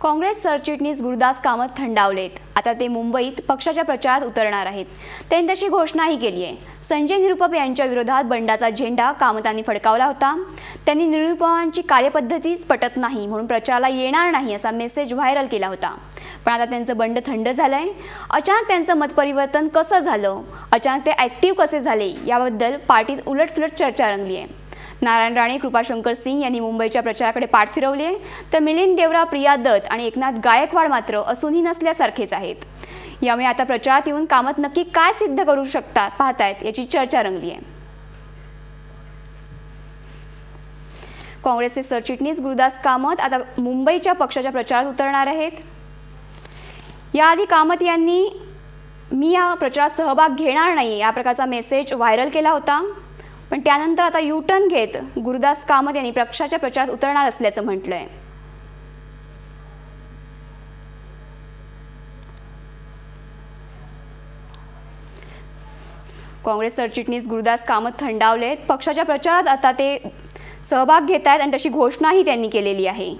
काँग्रेस सरचिटणीस गुरुदास कामत थंडावलेत. आता ते मुंबईत पक्षाच्या प्रचारात उतरणार आहेत. त्यांनी तशी घोषणाही केली आहे. संजय निरुपम यांच्या विरोधात बंडाचा झेंडा कामतांनी फडकावला होता. त्यांनी निरुपमांची कार्यपद्धतीच पटत नाही म्हणून प्रचाराला येणार नाही असा मेसेज व्हायरल केला होता. पण आता त्यांचं बंड थंड झालंय. अचानक त्यांचं मतपरिवर्तन कसं झालं? अचानक ते ॲक्टिव्ह कसे झाले? याबद्दल पार्टीत उलटसुलट चर्चा रंगली आहे नारायण राणे कृपाशंकर सिंग यांनी मुंबईच्या प्रचाराकडे पाठ फिरवली आहे. तर मिलिंद देवरा प्रिया दत्त आणि एकनाथ गायकवाड मात्र असूनही नसल्यासारखेच आहेत. यामुळे आता प्रचारात येऊन कामत नक्की काय सिद्ध करू शकतात पाहतायत याची चर्चा रंगली आहे काँग्रेसचे सरचिटणीस गुरुदास कामत आता मुंबईच्या पक्षाच्या प्रचारात उतरणार आहेत. याआधी कामत यांनी मी या प्रचारात सहभाग घेणार नाही या प्रकारचा मेसेज व्हायरल केला होता. पण त्यानंतर आता यू टर्न घेत गुरुदास कामत यांनी पक्षाच्या प्रचारात उतरणार असल्याचं म्हटलंय. काँग्रेस सरचिटणीस गुरुदास कामत थंडावलेत. पक्षाच्या प्रचारात आता ते सहभाग घेत आहेत आणि तशी घोषणाही त्यांनी केलेली आहे.